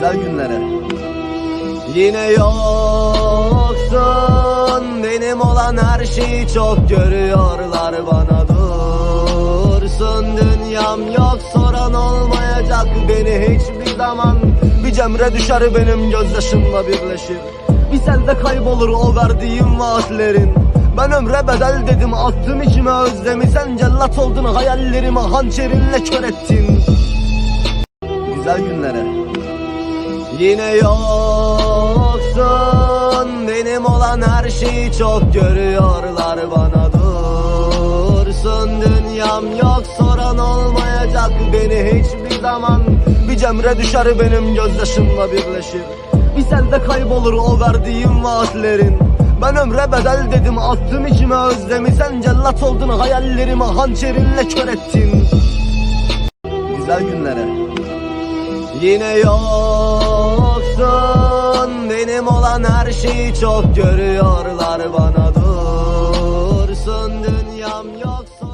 güzel günlere. Yine yoksun Benim olan her şeyi çok görüyorlar bana. Dursun Dünyam yok soran olmayacak beni hiçbir zaman. Bir cemre düşer benim gözyaşımla birleşir Bir selde kaybolur o verdiğim vaatlerin. Ben ömre bedel dedim attım içime özlemi. Sen cellat oldun hayallerimi hançerinle kör ettin. Güzel günlere Yine yoksun. Benim olan her şeyi çok görüyorlar. Bana dursun. Dünyam yok. Soran olmayacak beni hiçbir zaman. Bir cemre düşer benim gözyaşımla birleşir. Bir selde kaybolur o verdiğim vaatlerin. Ben ömre bedel dedim. Attım içime özlemi. Sen cellat oldun. Hayallerimi hançerinle kör ettin. Güzel günlere. Yine Benim olan her şeyi çok görüyorlar bana. Dursun dünyam yoksa